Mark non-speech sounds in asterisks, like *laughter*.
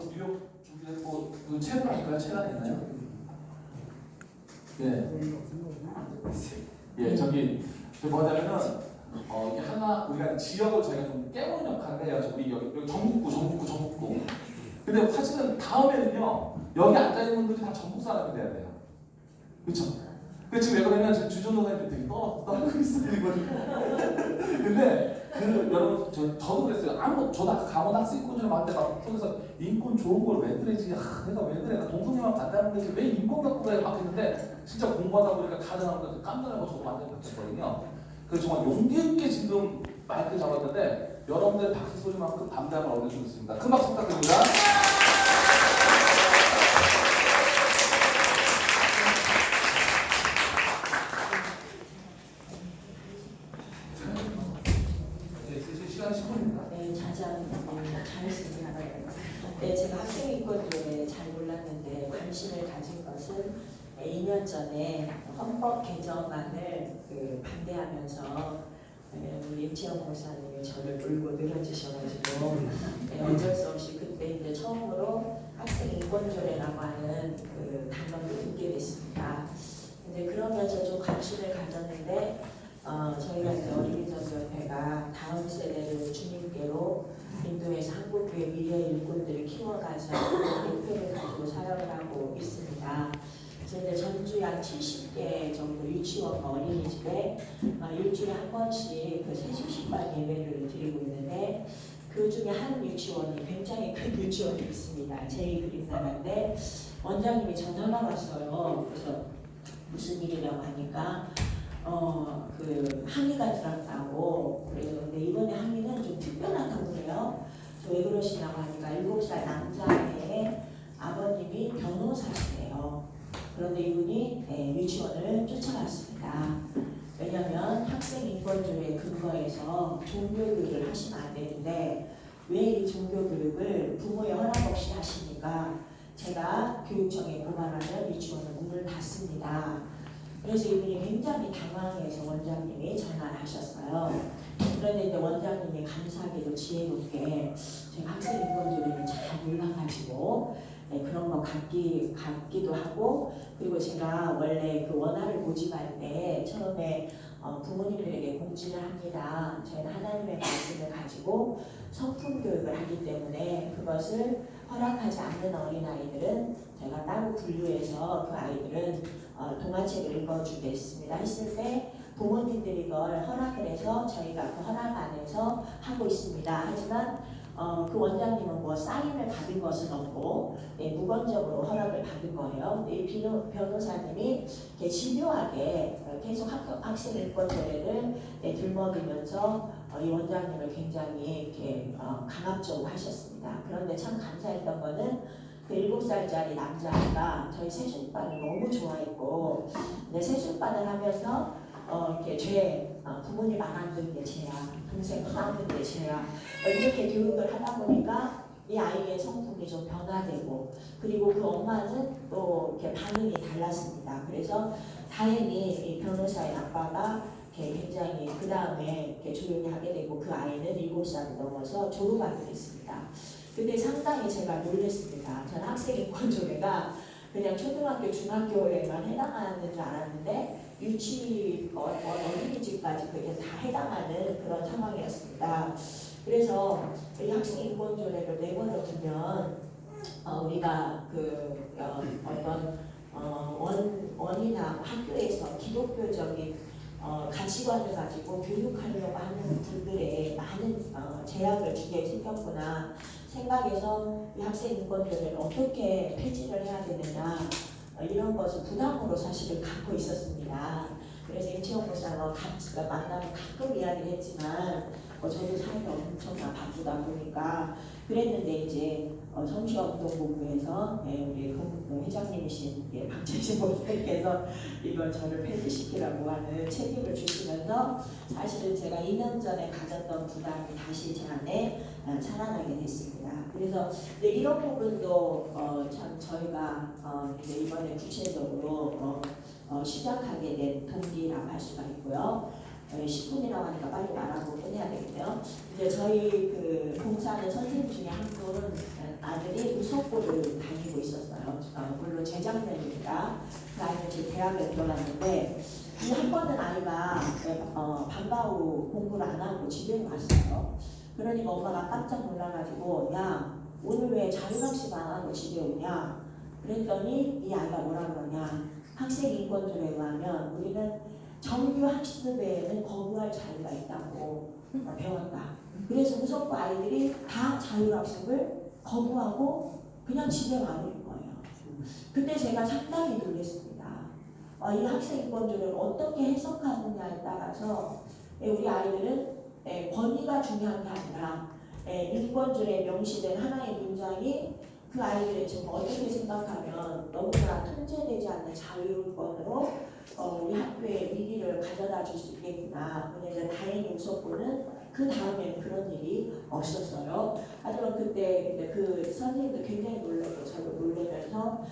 그 뉴욕 준비했고 그 체험 할까요? 체험 있나요? 예. 예, 저기 저 뭐냐면은 어 이게 하나 우리가 지역을 저희가 좀 깨우는 역할을 해요. 저기 여기, 전북구, 전북구, 전북구. 근데 사실은 다음에는요 여기 앉아 있는 분들이 다 전북 사람이 돼야 돼요. 그렇죠? 그 지금 왜 그러냐면 지금 주전도사님들 되게 떠 떠고 있어요 이거. *laughs* 근데 그 여러분 저 저도 그랬어요. 아무 저도 아까 강원 학생 인권을 만때 막 속에서 인권 좋은 걸 왜 그러지? 아, 내가 왜 그래? 나 동성애만 반대하는 거지 왜 인권 갖고 그래? 막 했는데 진짜 공부하다 보니까 가능한 거 깜짝하고 저도 완전 바뀌었거든요. 그래서 정말 용기 있게 지금 마이크 잡았는데 여러분들의 박수 소리만큼 담대함을 얻어주고 있습니다. 큰 박수 부탁드립니다. 10분입니다. 네, 자세합니다. 잘했습니다. 네, 제가 학생 인권조에 잘 몰랐는데 관심을 가진 것은 2년 전에 헌법 개정안을 그 반대하면서 네, 우리 임채영 목사님이 저를 물고 늘어지셔가지고 네, 어쩔 수 없이 그때 이제 처음으로 학생 인권조례라고 하는 그 단어를 듣게 됐습니다. 이제 그러면서 좀 관심을 가졌는데 어, 저희가 이제 어린이 전협회가 다음 세대를 주님께로 인도에서 한국교회 미래 일꾼들을 키워가서 목표를 가지고 사역을 하고 있습니다. 저희는 전주에 한 70개 정도 유치원 어린이집에 어, 일주일에 한 번씩 그 세식 식반 예배를 드리고 있는데 그 중에 한 유치원이 굉장히 큰 유치원이 있습니다. 제2그림나라인데 원장님이 전화가 왔어요. 그래서 무슨 일이라고 하니까 어 그 항의가 들었다고. 근데 이번에 항의는 좀 특별하다고. 그래서 왜 그러시냐고 하니까 일곱 살 남자의 아버님이 변호사시래요. 그런데 이분이 네, 유치원을 쫓아갔습니다. 왜냐하면 학생 인권조례 근거에서 종교교육을 하시면 안 되는데 왜 이 종교교육을 부모의 허락 없이 하시니까 제가 교육청에 고발하면 유치원은 문을 닫습니다. 그래서 이분이 굉장히 당황해서 원장님이 전화를 하셨어요. 그런데 이제 원장님이 감사하게도 지혜롭게 제가 학생 인권조례를 잘 몰라가지고 네, 그런 거 갖기, 갖기도 하고 그리고 제가 원래 그 원화를 모집할 때 처음에 어, 부모님들에게 공지를 합니다. 저희는 하나님의 말씀을 가지고 성품 교육을 하기 때문에 그것을 허락하지 않는 어린아이들은 제가 따로 분류해서 그 아이들은 어, 동화책을 읽어주겠습니다 했을 때 부모님들이 이걸 허락을 해서 저희가 그 허락 안에서 하고 있습니다. 하지만 어, 그 원장님은 뭐 사인을 받은 것은 없고 네, 무건적으로 허락을 받은 거예요. 근데 이 변호사님이 이렇게 집요하게 어, 계속 학, 학생 인권 조례를 네, 들먹이면서 어, 이 원장님을 굉장히 이렇게 어, 강압적으로 하셨습니다. 그런데 참 감사했던 거는 그 7살짜리 남자아이가 저희 세술반을 너무 좋아했고 근데 세술반을 하면서 어, 이렇게 죄 어, 부모님 안 앉는 게 죄야 동생 안 앉는 게 죄야 어, 이렇게 교육을 하다 보니까 이 아이의 성품이 좀 변화되고 그리고 그 엄마는 또 이렇게 반응이 달랐습니다. 그래서 다행히 이 변호사의 아빠가 굉장히 그 다음에 조용히 하게 되고 그 아이는 7살이 넘어서 졸업하게 됐습니다. 근데 상당히 제가 놀랐습니다. 저는 학생 인권 조례가 그냥 초등학교, 중학교에만 해당하는 줄 알았는데 유치 어, 어, 어린이집까지 그게 다 해당하는 그런 상황이었습니다. 그래서 이 학생 인권 조례를 내버려 두면 어, 우리가 그 어, 어떤 어, 원, 원이나 학교에서 기독교적인 어, 가치관을 가지고 교육하려고 하는 분들의 많은 어, 제약을 주게 생겼구나 생각해서 이 학생 인권조례를 어떻게 폐지를 해야 되느냐 어, 이런 것을 부담으로 사실은 갖고 있었습니다. 그래서 임채영 목사가 같이 만나면 가끔 이야기를 했지만 어, 저도 사회가 엄청나 바쁘다 보니까 그랬는데 이제 어, 성취운동본부에서 예, 우리 금- 그 회장님이신 예, 박재신 목사님께서 이걸 저를 폐지시키라고 하는 책임을 주시면서 사실은 제가 2년 전에 가졌던 부담이 다시 제 안에 어, 살아나게 됐습니다. 그래서 이런 부분도 어, 참 저희가 어, 이번에 구체적으로 어, 어, 시작하게 된 동기라고 할 수가 있고요. 어, 10분이라고 하니까 빨리 말하고 끝내야 되겠네요. 이제 저희 그 봉사하는 선생님 중에 한 분 유석고를 다니고 있었어요. 어, 물론 재작년입니다. 그 아이는 지금 대학에 들어갔는데 이 한 번은 아이가 어, 방과 후 공부를 안 하고 집에 왔어요. 그러니까 엄마가 깜짝 놀라가지고 야 오늘 왜 자율학습 안 하고 집에 오냐? 그랬더니 이 아이가 뭐라 그러냐? 학생 인권조례에 의하면 우리는 정규 학습에는 거부할 자유가 있다고 어, 배웠다. 그래서 무섭고 아이들이 다 자율학습을 거부하고 그냥 집에 와버린 거예요. 그때 제가 상당히 놀랐습니다. 어, 이 학생 인권조례를 어떻게 해석하느냐에 따라서 에, 우리 아이들은 에, 권위가 중요한 게 아니라 에, 인권조례에 명시된 하나의 문장이 그 아이들의 지금 어떻게 생각하면 너무나 통제되지 않는 자율권으로 어, 우리 학교의 위기를 가져다 줄 수 있겠구나. 왜냐면 다행히 우석고는 그 다음에 그런 일이 없었어요. 하지만 그때 그 선생님도 굉장히 놀랐고 저도 놀라면서